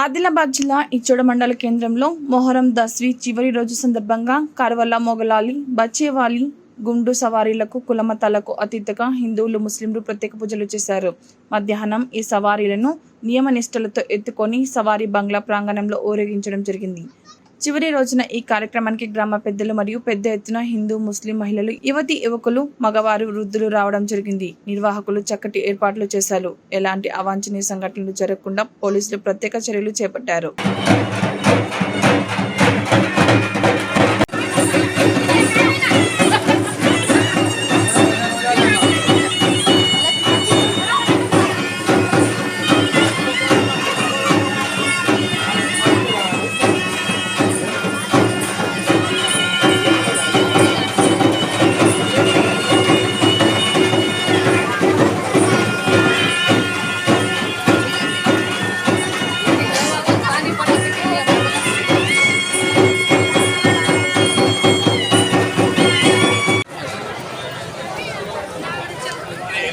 ఆదిలాబాద్ జిల్లా ఇచ్చోడ మండల కేంద్రంలో మొహరం దస్వి చివరి రోజు సందర్భంగా కర్వల్ల మొగలాలి బచ్చేవాలి గుండు సవారీలకు కులమతాలకు అతీతగా హిందువులు ముస్లింలు ప్రత్యేక పూజలు చేశారు. మధ్యాహ్నం ఈ సవారీలను నియమ నిష్టలతో ఎత్తుకొని సవారీ బంగ్లా ప్రాంగణంలో ఊరేగించడం జరిగింది. చివరి రోజున ఈ కార్యక్రమానికి గ్రామ పెద్దలు మరియు పెద్ద ఎత్తున హిందూ ముస్లిం మహిళలు యువతి యువకులు మగవారు వృద్ధులు రావడం జరిగింది. నిర్వాహకులు చక్కటి ఏర్పాట్లు చేశారు. ఎలాంటి అవాంఛనీయ సంఘటనలు జరగకుండా పోలీసులు ప్రత్యేక చర్యలు చేపట్టారు.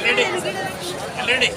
వెళ్ళండి. వెళ్ళండి.